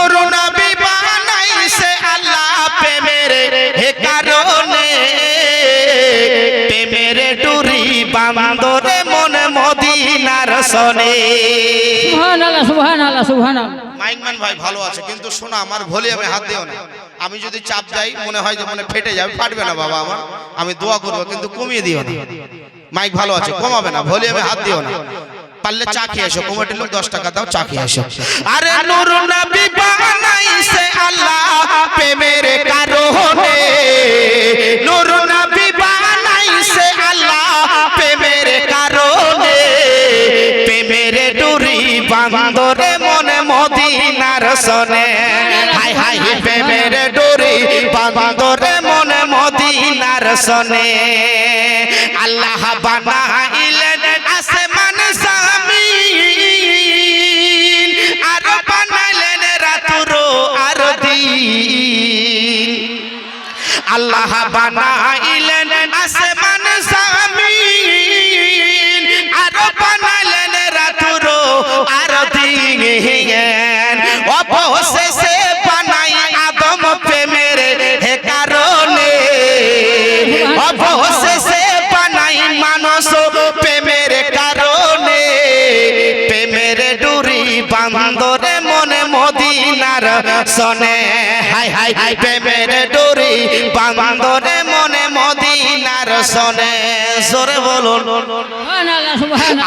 নূর নবী বানাইছে আল্লাহ প্রেমের হে কারণে। প্রেমের ডুরি বান্দরে মনে মদিনার সনে। সুবহান আল্লাহ সুবহান আল্লাহ সুবহান আল্লাহ মাইকম্যান ভাই ভালো আছে কিন্তু শোনা আমার হাত দিও না। আমি যদি চাপ যাই মনে হয় যে মনে ফেটে যাবে ফাটবে না বাবা আমার। আমি দোয়া করব কিন্তু কমিয়ে দিও না। মাইক ভালো আছে কমাবে না ভোলে আমি হাত দিও না। পারলে চা খেয়ে এসো কমিটির লোক দশ টাকা দাও, চা খেয়ে এসো আরে নুর নবী বানাইছে আল্লাহ, প্রেমের কারণে। নুর নবী বানাইছে আল্লাহ, প্রেমের কারণে। প্রেমের ডুরি বান্দরে মনে মদিনার সনে। হাই হাই, প্রেমের ডুরি বান্দরে মনে মদিনার সনে। আল্লাহ বানাইলেন আল্লাহ বানাইলেন মদিনার সনে হাই হাই হাই প্রেমের ডোরি বান্দরে মনে মদিনার সনে জোরে বলুন। আল্লাহ সুবহান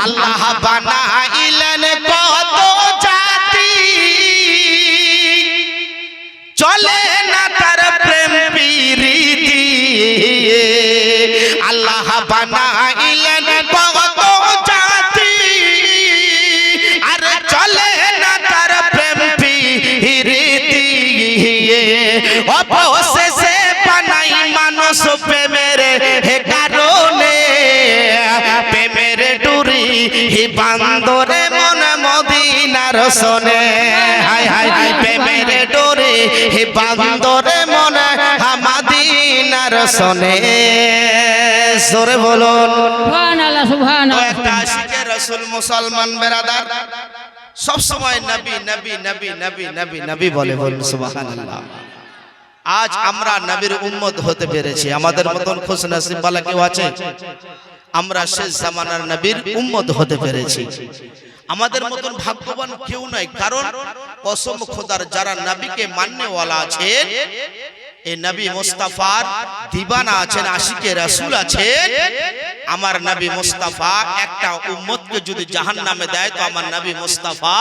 মদিনার সনে হাই হাই প্রেমের ডুরি হি বান্দরে মন হামাদিনার সনে জোরে বলুন। সুবহান আল্লাহ সুবহান তো আল্লাহ একটা আশিকে রসুল মুসলমান বেরাদার। সব সময় নবী নবী নবী নবী নবী নবী বলে বলুন সুবহানাল্লাহ। আজ আমরা নবীর উম্মত হতে পেরেছি। আমাদের মতন খুশ নসিব বালা কেউ আছে? আমরা শেষ জামানার নবীর উম্মত হতে পেরেছি। আমাদের মতন ভাগ্যবান কেউ নাই। কারণ কসম খোদার যারা নবীকে মান্যওয়ালা আছে এই নবী মুস্তাফার দিবানা আছেন আশিকে রাসূল আছেন। আমার নবী মুস্তাফা একটা উম্মতকে যদি জাহান্নামে দেয় তো আমার নবী মুস্তাফা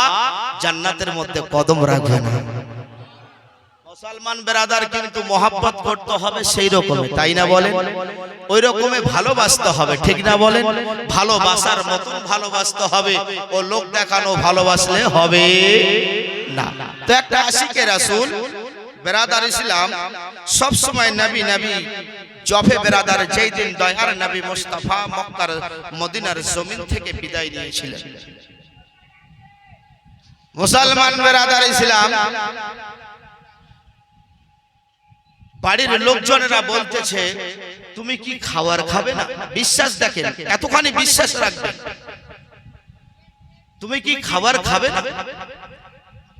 জান্নাতের মধ্যে কদম রাখবে না। মুসলমান বেরাদার কিন্তু মহাব্বত করতে হবে সেই রকমে তাই না বলেন? ওই রকমে ভালোবাসতে হবে, ঠিক না বলেন? ভালোবাসার মতন ভালোবাসতে হবে, ও লোক দেখানো ভালোবাসলে হবে না। তো একটা আশিকে রাসূল, বেরাদার ইসলাম, সব সময় নবী নবী, জফে বেরাদার যেই দিন দয়ার নবী মুস্তাফা মক্কার মদিনার জমিন থেকে বিদায় নিয়েছিলেন। মুসলমান বেরাদার ইসলাম বাড়ির লোকজনেরা বলতেছে তুমি কি খাবার খাবে না? বিশ্বাস দেখেন এতখানি বিশ্বাস রাখবেন। তুমি কি খাবার খাবে না?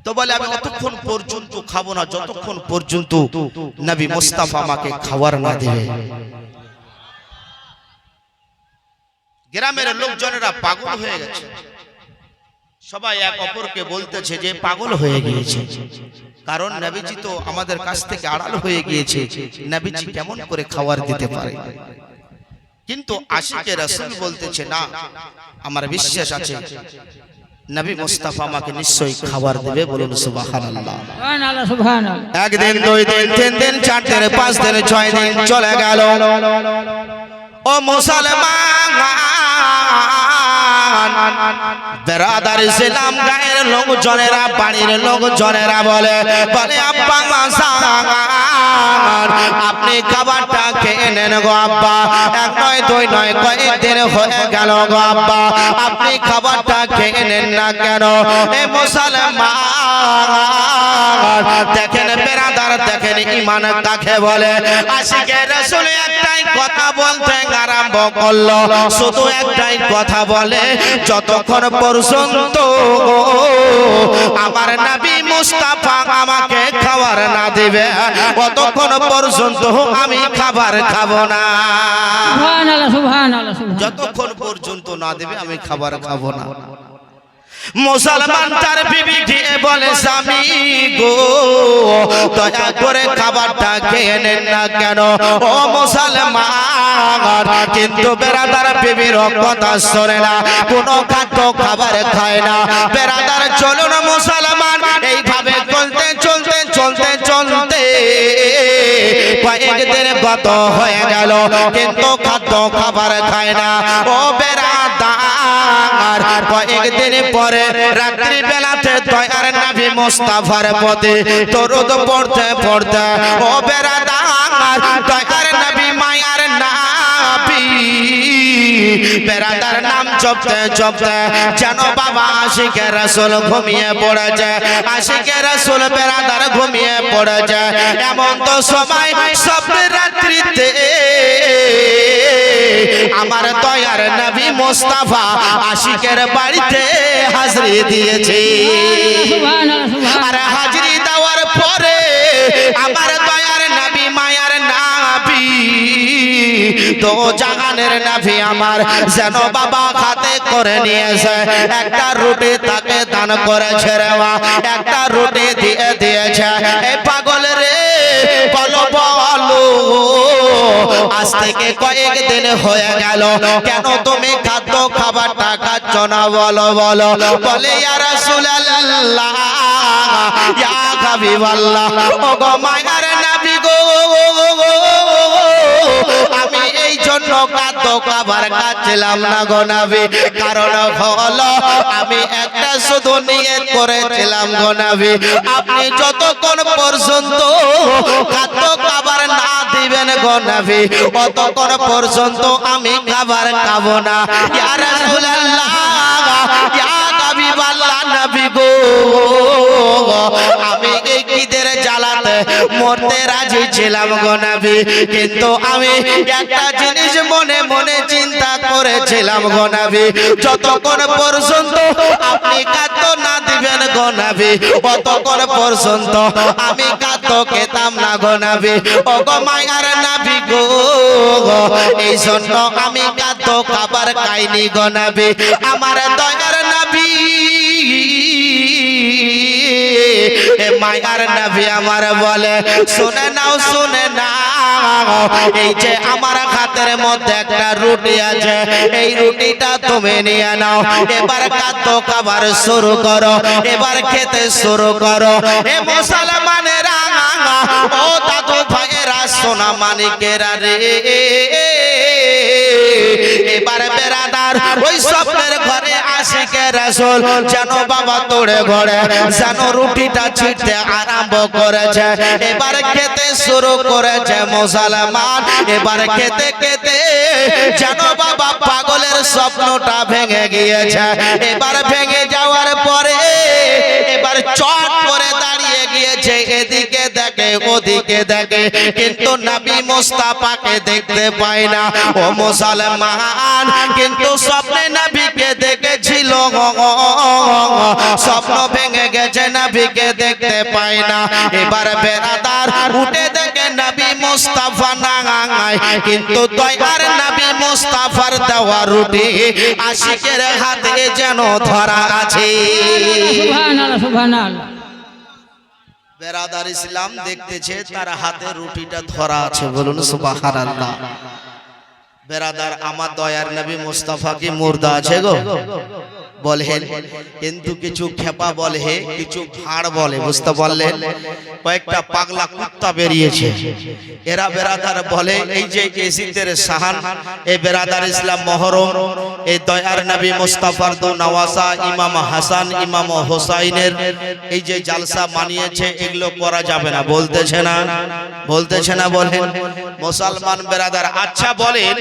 তো বলে আমি অতক্ষণ পর্যন্ত খাব না যতক্ষণ পর্যন্ত নবী মুস্তাফা আমাকে খাবার না দেবে। গ্রামের লোকজনেরা পাগল হয়ে গেছে। সবাই এক অপরকে বলতেছে যে পাগল হয়ে গিয়েছে। কারণ নবীজি তো আমাদের কাছ থেকে আড়াল হয়ে গিয়েছে। নবীজি কেমন করে খাবার দিতে পারে? কিন্তু আশিকে রাসূল বলতেছে না আমার বিশ্বাস আছে। নবী মুস্তাফা আমাকে নিশ্চয়ই খাবার দেবে বলুন সুবহানাল্লাহ। সুবহান আল্লাহ সুবহান আল্লাহ একদিন দুই দিন তিন দিন চার দিন পাঁচ দিন ছয় দিন চলে গেল। ও মুসলমান! বেরাদার ইসলাম গায়ের লোকজনেরা, বাড়ির লোকজনেরা বলে বলে, আব্বা মাসান আপনি খাবারটা খেয়ে নেন গো, আব্বা। এক নয়, দুই নয় কয়েকদিন হয়ে গেল গো, আব্বা। আপনি খাবারটা খেয়ে নেন না কেন? এ মুসলমান, দেখেন বেরাদার, দেখেন ইমান কাকে বলে? আশিকে রসুল একটাই কথা বলতে আরম্ভ করল। শুধু একটাই কথা বলে যতক্ষণ পর্যন্ত আমার নবী মুস্তাফা আমাকে খাবার না দিবে কতক্ষণ পর্যন্ত আমি খাবার খাব না। যতক্ষণ পর্যন্ত না দেবে আমি খাবার খাব না। মুসলমান তার বিবি গিয়ে বলে, স্বামী গো, দয়া করে খাবারটা খেয়ে নেন না কেন? ও মুসলমান, কিন্তু বেড়াদার বিবির কথা শোনে না, কোনো খাদ্য খাবার খায় না। বেড়াদার চলুন মুসলমান, এইভাবে চলতে চলতে চলতে চলতে কয়েকদিন গত হয়ে গেল, কিন্তু খাদ্য খাবার খায় না। ও বেড়া বেড়াদার কয়েকদিন পরে রাত্রি বেলাতে তয়ার নাভি মুস্তাফার পথে তরুদ পড়তে পড়তে, ও বেড়াদার তয়ার নাভি মায়ার নাভি বেড়াদার নাম জপতে জপতে যেন বাবা আশিকে রসুল ঘুমিয়ে পড়েছে। আশিকে রসুল বেড়াদার ঘুমিয়ে পড়েছে। এমন তো সবাই সব রাত্রিতে আমার দয়ার নবী মোস্তাফা আশিকের বাড়িতে হাজরি দিয়েছে। আর হাজরি দেওয়ার পরে আমার দয়ার নবী, মায়ার নাবি, তো জাগানের নাভি আমার যেন বাবা খাতে করে নিয়েছে। একটা রুটি তাকে দান করেছে রে মা, একটা রুটি দিয়ে দিয়েছে। এই পাগল রে, বলো বলো, আজ থেকে কয়েকদিন হয়ে গেল। কেন তুমি খাদ্য খাবার টাকা না? বলো বলো। বলে, ইয়া রাসূলুল্লাহ, ইয়া হাবিবাল্লাহ। ও মায়ার নবী গো জন্য খাদ্য খাবার খাচ্ছিলাম না গো নবী। কারণ হলো, আমি একটা শুধু নিয়ত করেছিলাম গো নবী। আপনি যতক্ষণ পর্যন্ত খাদ্য খাবার না দিবেন গো নবী ততক্ষণ পর্যন্ত আমি খাবার খাব না। আমি মরতে রাজি ছিলাম গো নবী কিন্তু আমি একটা জিনিস মনে মনে চিন্তা করেছিলাম গো নবী যতক্ষণ পর্যন্ত আপনি খাদ্য না দিবেন গো নবী ততক্ষণ পর্যন্ত আমি খাদ্য খেতাম না গো নবী ও গো মায়ার নবী গো, এই জন্য আমি খাদ্য খাবার খাইনি গো নবী আমার দয়ার নবী মায়ার নবী আমার বলে, শুনে নাও শুনে নাও, এই যে আমার হাতের মধ্যে একটা রুটি আছে, এই রুটিটা তুমি নিয়ে নাও। এবার খাদ্য খাবার শুরু করো, এবার খেতে শুরু করো। এ মুসলমানেরা, ও দাদু সোনা মানিকেরা রে, এবার বেড়াদার ওই স্বপ্নের আশিকে রাসূল যেন বাবা তোড়ে ঘরে যেন রুটিটা ছিটতে আরম্ভ করেছে। এবার খেতে শুরু করেছে মুসলমান। এবার খেতে খেতে যেন বাবা পাগলের স্বপ্নটা ভেঙে গিয়েছে। এবার ভেঙে যাওয়ার পরে, এবার চট করে দাঁড়িয়ে গিয়েছে এদিকে ওদিকে দেখে, কিন্তু নবী মুস্তাফাকে দেখতে পায় না। ও মুসলমান, কিন্তু স্বপ্নে নবীকে দেখেছিল। স্বপ্ন ভেঙে গেছে, নবীকে দেখতে পায় না। এবার বেরাদার উঠে দেখে নবী মুস্তাফা নাঙায়। কিন্তু দয়ার নবী মুস্তাফার দেওয়া রুটি আশিকের হাতে যেন ধরা আছে। সুবহান আল্লাহ সুবহান আল্লাহ বেরাদার ইসলাম দেখতেছে তার হাতে রুটিটা ধরা আছে বলুন সুবাহার আল্লাহ বেরাদার আমার দয়ার নবী মুস্তাফা কি মুর্দা আছে গো? বলেন কিন্তু কিছু খেপা বলে কিছু ফাড় বলে, বুঝতে পারলেন? কয়েকটা পাগলা কুত্তা বেরিয়েছে। এরা বেরাদার বলে, এই যে এসিদের সাহান এই বেরাদার ইসলাম মহরম এই দয়ার নবী মুস্তাফার দো নওয়াসা ইমাম হাসান, ইমাম হোসাইনের, এই যে জালসা মানিয়েছে, এগুলো করা যাবে না, বলতেছে না বলতেছে না বলেন। মুসলমান বেরাদার আচ্ছা বলেন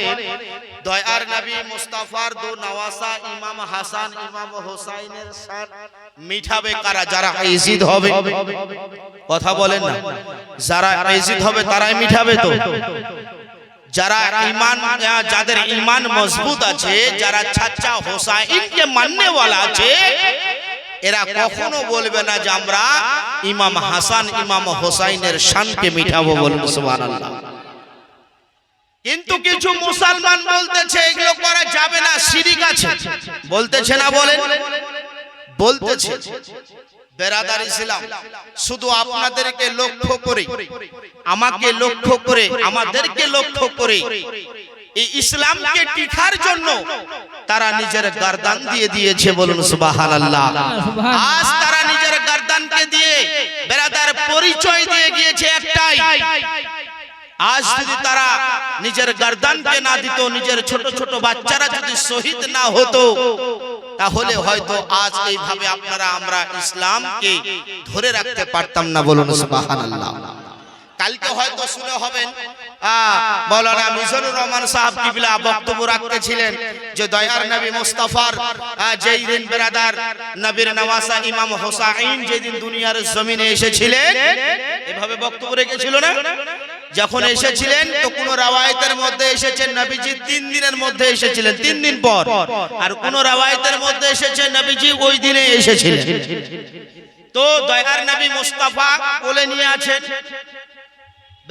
দয়ার নবী মুস্তাফার দো নওয়াসা ইমাম হাসান ইমাম হোসাইনের শান মিঠাবে কারা? যারা ইজিদ হবে। কথা বলেন না। যারা ইজিদ হবে তারাই মিঠাবে তো। যারা ইমান যাদের ইমান মজবুত আছে যারা ছাচ্চা হোসাইনকে মাননে वाला আছে এরা কখনো বলবে না যে আমরা ইমাম হাসান ইমাম হোসাইনের শানকে মিঠাবো বলুন। সুবহানাল্লাহ। কিন্তু কিছু মুসলমান বলতেছে এগুলো করা যাবে না শিরিক আছে। বলতেছে না বলেন? বলতেছে। বেরাদার ইসলাম শুধু আপনাদেরকে লক্ষ্য করে আমাকে লক্ষ্য করে আমাদেরকে লক্ষ্য করে। এই ইসলামকে টিকার জন্য তারা নিজের গারদান দিয়ে দিয়েছে বলুন সুবহানাল্লাহ। আজ তারা নিজের গারদানকে দিয়ে বেরাদার পরিচয় দিয়ে গিয়েছে একটাই। আজ যদি তারা নিজের গার্দানকে না দিত, নিজের ছোট ছোট বাচ্চারা যদি শহীদ না হতো, তাহলে হয়তো আজ এইভাবে আপনারা, আমরা ইসলামকে ধরে রাখতে পারতাম না বলুন সুবহানাল্লাহ। কালকে হয়তো শুনে হবেন। মৌলানা মিজানুর রহমান সাহেব কিবলা বক্তব্য রাখতেছিলেন যে দয়ার নবী মুস্তাফার যেই দিন বেরাদার নবীর নওয়াসা ইমাম হোসাইন যেদিন দুনিয়ার জমিনে এসেছিলেন এভাবে বক্তব্য রেখেছিল না? যখন এসেছিলেন তো কোন রাওয়ায়তের মধ্যে এসেছেন নবীজি তিন দিনের মধ্যে এসেছিলেন তিন দিন পর। আর কোন রাওয়ায়তের মধ্যে এসেছেন নবীজি ওই দিনে এসেছিলেন। তো দয়ার নবী মুস্তাফা কোলে নিয়ে আছেন।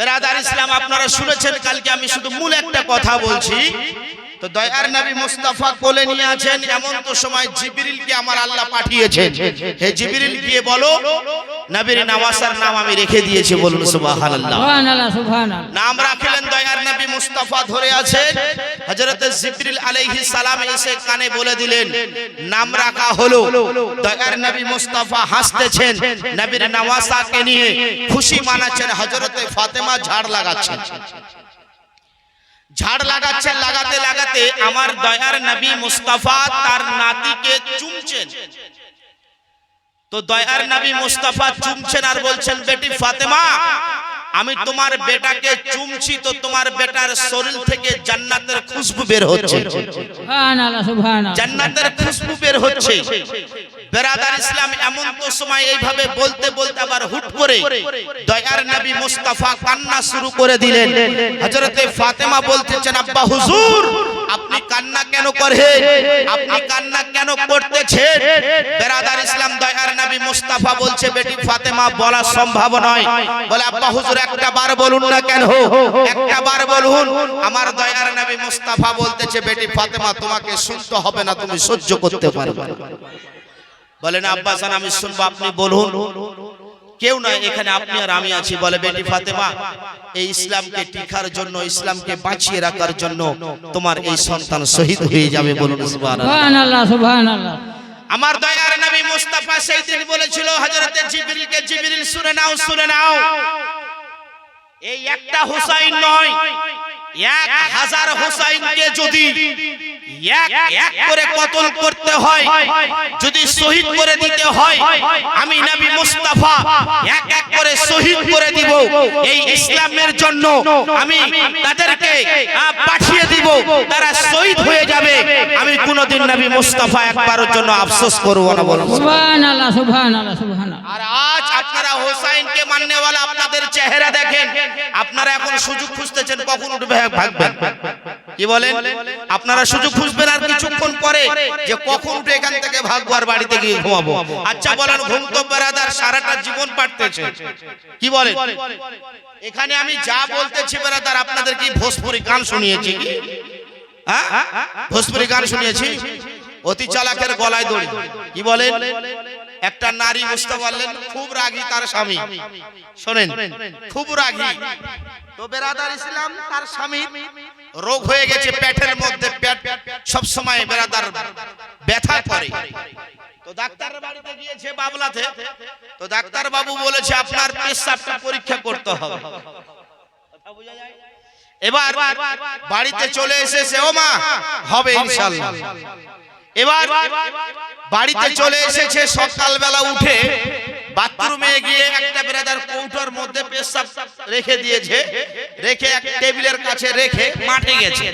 বেরাদার ইসলাম, আপনারা শুনেছেন, কালকে আমি শুধু মূল একটা কথা বলছি। তো দয়ার নবী মুস্তাফা কোলে নিয়ে আছেন, এমন তো সময় জিবিরিলকে আমার আল্লাহ পাঠিয়েছে হে জিবরিল, গিয়ে বলো নবীর নওয়াসার নাম আমি রেখে দিয়েছি বলুন সুবহানাল্লাহ। সুবহানাল্লাহ সুবহানাল্লাহ। নাম রাখলেন দয়ার নবী মুস্তাফা ধরে আছেন হযরত জিবরিল আলাইহিস সালাম এসে কানে বলে দিলেন নাম রাখা হলো দয়ার নবী মুস্তাফা হাসতেছেন নবীর নওয়াসাকে নিয়ে খুশি মানাচ্ছেন হযরত ফাতেমা ঝাড় লাগাচ্ছেন। ঝাড় লাগাচ্ছেন লাগাতে লাগাতে আমার দয়ার নবী মুস্তাফা তার নাতিকে চুমছেন। তো দয়ার নবী মুস্তাফা চুমছেন আর বলছেন বেটি ফাতেমা আমি তোমার বেটাকে চুমছি তো তোমার বেটার শরীর থেকে জান্নাতের খুশবু বের হচ্ছে। সুবহানাল্লাহ সুবহানাল্লাহ। জান্নাতের খুশবু বের হচ্ছে। বেরাদার ইসলাম এমন তো সময় এইভাবে বলতে বলতে আবার হুট করে দয়ার নবী মুস্তাফা কান্না শুরু করে দিলেন। হযরতে ফাতেমা বলতেছেন আব্বা হুজুর আপনি কান্না কেন করেন আপনি কান্না কেন করতেছেন? বেরাদার ইসলাম দয়ার নবী মুস্তাফা বলছে বেটি ফাতেমা বলা সম্ভব নয়। বলে আব্বা হুজুর একটা বার বলুন না কেন? একটা বার বলুন। আমার দয়ার নবী মুস্তাফা বলতেছে বেটি ফাতেমা তোমাকে শুনতে হবে না তুমি সহ্য করতে পারবে না। বলেন আব্বাসান আমি শুনব আপনি বলুন। কেউ নয় এখানে আপনি আর আমি আছি বলে বেটি ফাতেমা। এই ইসলামকে টিকার জন্য ইসলামকে বাঁচিয়ে রাখার জন্য তোমার এই সন্তান শহীদ হয়ে যাবে বলুন সুবহানাল্লাহ। সুবহানাল্লাহ সুবহানাল্লাহ। আমার দয়ার নবী মুস্তাফা সেই দিন বলেছিল হযরতে জিবরিলকে জিবরিল শুনে নাও শুনে নাও। এই একটা হুসাইন নয় এক হাজার হুসাইনকে যদি যদি শহীদ করে দিতে হয়, আমি নবী মুস্তাফা এক এক করে শহীদ করে দিব। এই ইসলামের জন্য আমি তাদেরকে পাঠিয়ে দিব, তারা শহীদ হয়ে যাবে। আমি কোনোদিন নবী মুস্তাফা একবারের জন্য আফসোস করব না বলব। সুবহানাল্লাহ সুবহানাল্লাহ সুবহানাল্লাহ। আর আজ আপনারা হোসাইনকে মাননেওয়ালা আপনাদের চেহারা দেখেন আপনারা এখন সুযোগ খুঁজতেছেন কখন উঠবে ভাগবেন। কি বলেন? আপনারা সুযোগ খুঁজবেন আর কিছুক্ষণ পরে যে কখন উঠে এখান থেকে ভাগবো আর বাড়িতে গিয়ে ঘুমাবো। আচ্ছা বলেন ঘুম তো বেড়াদার সারাটা জীবন পাঠতেছে কি বলেন? এখানে আমি যা বলতেছি বেড়াদার আপনাদের কি ভোজপুরি গান শুনিয়েছি? কি ভোজপুরি গান শুনিয়েছি। অতি চালাকের গলায় দড়ি। কি বলেন? একটা নারী বুঝতে পারলেন খুব রাগী তার স্বামী। শোনেন, খুব রাগী। তো বেরাদার ইসলাম, তার স্বামী রোগ হয়ে গেছে পেটের মধ্যে, পেট সব সময় বেরাদার ব্যথা করে। তো ডাক্তার বাড়িতে গিয়েছে বাবলাতে। তো ডাক্তার বাবু বলেছে, আপনার পেশাবটা পরীক্ষা করতে হবে। কথা বোঝা যায়? এবার বাড়িতে চলে এসেছে ও মা হবে ইনশাল্লাহ। এবার বাড়িতে চলে এসেছে সকালবেলা উঠে বাথরুমে গিয়ে একটা বেরাদার কৌটোর মধ্যে পেশাব রেখে দিয়েছে রেখে এক টেবিলের কাছে রেখে মাঠে গেছে।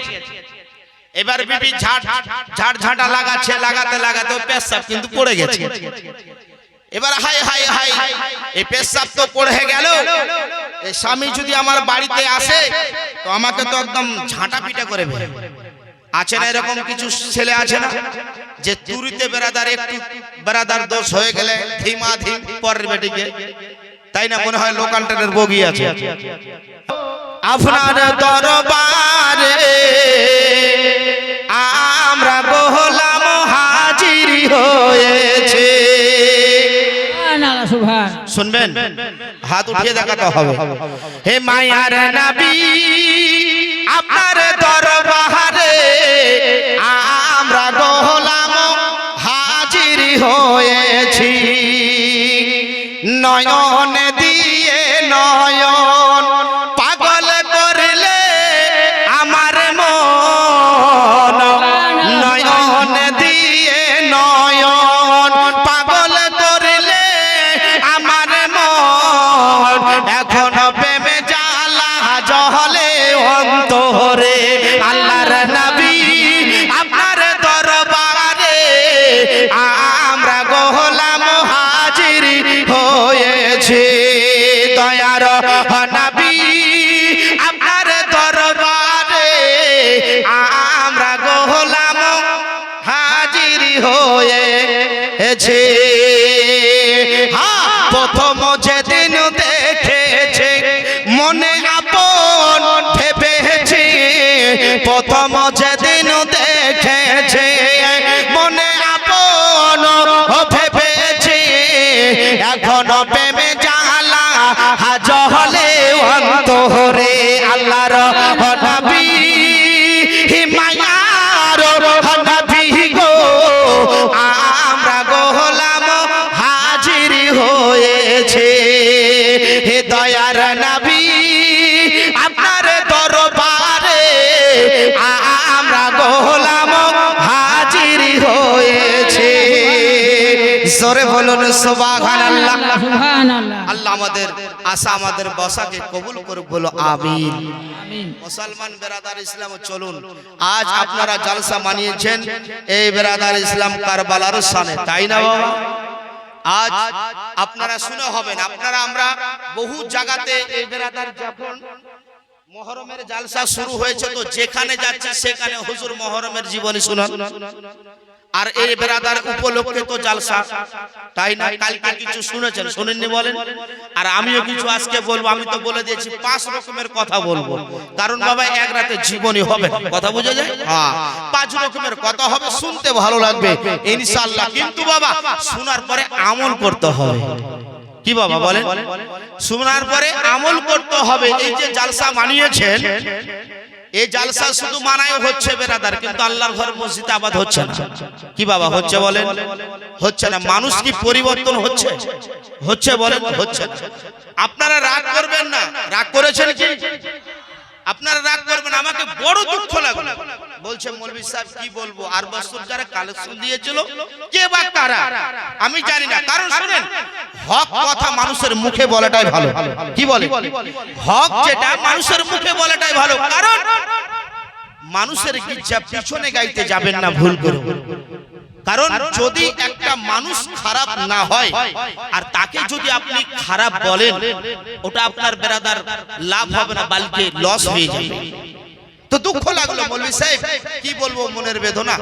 এবার বিবি ঝাড় ঝাড় ঝাঁটা লাগাচ্ছে লাগাতে লাগাতে পেশাব কিন্তু পড়ে গেছে। এবার হাই হাই হাই এই পেশাব তো পড়ে গেল। এই স্বামী যদি আমার বাড়িতে আসে তো আমাকে তো একদম ঝাঁটা পিটা করে ফেলবে আছে না এরকম কিছু ছেলে আছে না যে তুরিতে বেড়াদার একটু বেড়াদার দোষ হয়ে গেলে ধীমা ধীম পরের বেটিকে তাই না মনে হয় লোকাল ট্রেনের বগি আছে? আপনার দরবারে আমরা বহলাম হাজির হয়েছে। শুনবেন? হাত উঠিয়ে দেখাতে হবে। হে মায়ার নবী আপনার দরবারে আমরা গোলাম হাজির হয়েছি। নয়ন প্রথম যেদিন জোরে বলুন সুবহানাল্লাহ। আল্লাহ আমাদের আশা আমাদের বসাকে কবুল করুক বলো আমিন। আমিন। মুসলমান বেরাদার ইসলাম চলুন। আজ আপনারা জলসা মানিয়েছেন এই বেরাদার ইসলাম কারবালার সানে তাই না বাবা? আজ আপনারা শুনে হবেন আপনারা আমরা বহু জায়গাতে এই বেরাদার যখন মহরমের জালসা শুরু হয়েছে তো যেখানে যাচ্ছে সেখানে হুজুর মহরমের জীবনী শুনান। আর এই বেরাদার উপলক্ষে তো জালসা। তাই না? কালকে কিছু শুনেছেন? শুনেননি বলেন? আর আমিও কিছু আজকে বলব। আমি তো বলে দিয়েছি, পাঁচ রকমের কথা বলব। কারণ বাবা, এক রাতে জীবনী হবে। কথা বুঝে যায়? হ্যাঁ। পাঁচ রকমের কথা হবে, শুনতে ভালো লাগবে। ইনশাআল্লাহ। কিন্তু বাবা, শোনার পরে আমল করতে হবে। কি বাবা বলেন? শোনার পরে আমল করতে হবে। এই যে জালসা মানিয়েছেন এই জালসা শুধু মানায় হচ্ছে বেরাদার কিন্তু আল্লাহর ঘর মসজিদে আবাদ হচ্ছে না। কি বাবা হচ্ছে বলেন? হচ্ছে না। মানুষ কি পরিবর্তন হচ্ছে? হচ্ছে বলেন? হচ্ছে। আপনারা রাগ করবেন না। রাগ করেছেন কি? আপনারা রাগ করবেন আমাকে বড় দুঃখ লাগল। বলছে মৌলভী সাহেব কি বলব? আর বছর যারা কালেকশন দিয়েছিল? কে বা কারা? আমি জানি না। কারণ শুনেন হক কথা মানুষের মুখে বলাটাই ভালো। কি বলে? হক যেটা মানুষের মুখে বলাটাই ভালো। কারণ মানুষের গির্জা পিছনে গাইতে যাবেন না ভুল করে। কারণ যদি একটা মানুষ খারাপ না হয় আর তাকে যদি আপনি খারাপ বলেন ওটা আপনার বেরাদার লাভ হবে না বালকে লস হয়ে যাবে। তো দুঃখ লাগল মৌলভী সাহেব কি বলব মনের বেদনা?